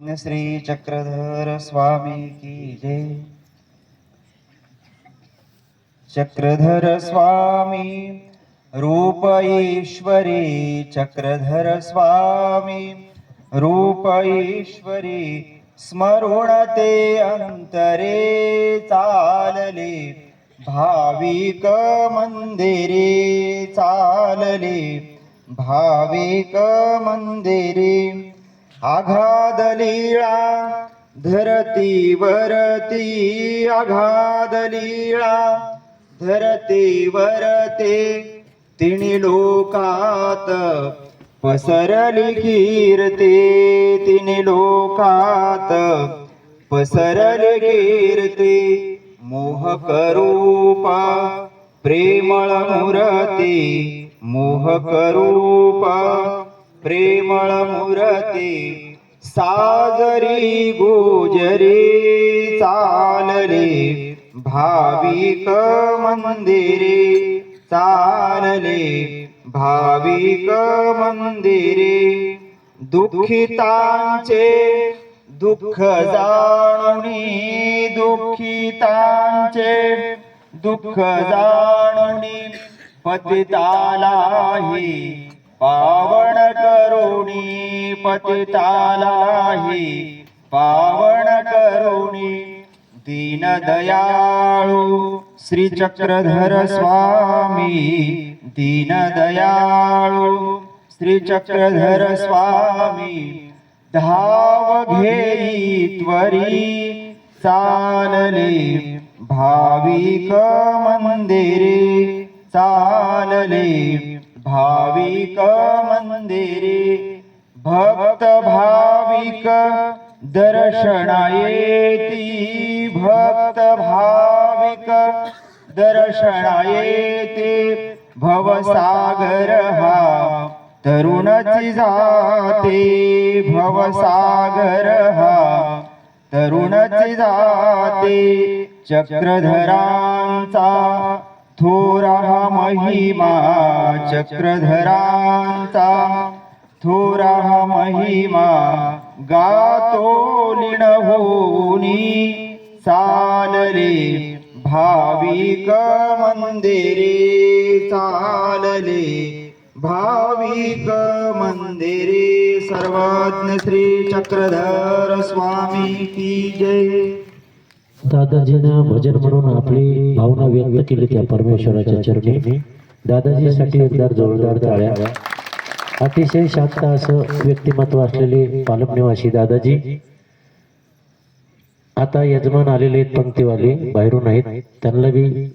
श्री चक्रधर स्वामी की जय। चक्रधर स्वामी रूप ईश्वरी चक्रधर स्वामी रूप ईश्वरी स्मरुण ते अंतरे चालले भाविक मंदिरे चालले भाविक मंदिरे। आघाद लीळा धरतीवरती आघाद लीळा धरतीवरते तिणी लोकात पसरली कीर्ती तिणी लोकात पसरली कीर्ती मोहक रूपा प्रेमळ मूर्ती मोहक रूपा प्रेमळ मूर्ती साजरी गोजरी चालले भाविक मंदिरे चालले भाविक मंदिरे. दुःखितांचे दुःख जाणुनी दुःखितांचे दुःख जाणुनी पतितालाही पावन करुणी पतितालाही पावन करुणी दीनदयाळू श्री चक्रधर स्वामी. दीनदयाळू श्री चक्रधर स्वामी. धाव घेई त्वरी चालले. भाविक मंदिरे चालले. भाविक मंदिरे भक्त भाविक दर्शनायेती भक्त भाविक दर्शनायेते भवसागर हा तरुणची जाते भवसागर हा तरुणची जाते चक्रधरांचा थोरा महिमा चक्रधरांचा थोरा महिमा गातो लिण होनी चालले भाविक मंदिरे चालले भाविक मंदिरे सर्वज्ञ श्री चक्रधर स्वामी की जय। दादाजीनं भजन म्हणून आपली भावना व्यक्त केली त्या परमेश्वराच्या चरणी. दादाजीसाठी एकदा जोरदार टाळ्या. अतिशय शांत असं व्यक्तिमत्व असलेले पालम निवासी दादाजी. आता यजमान आलेले आहेत पंक्तीवाले. बाहेरून आहेत. त्यांना बी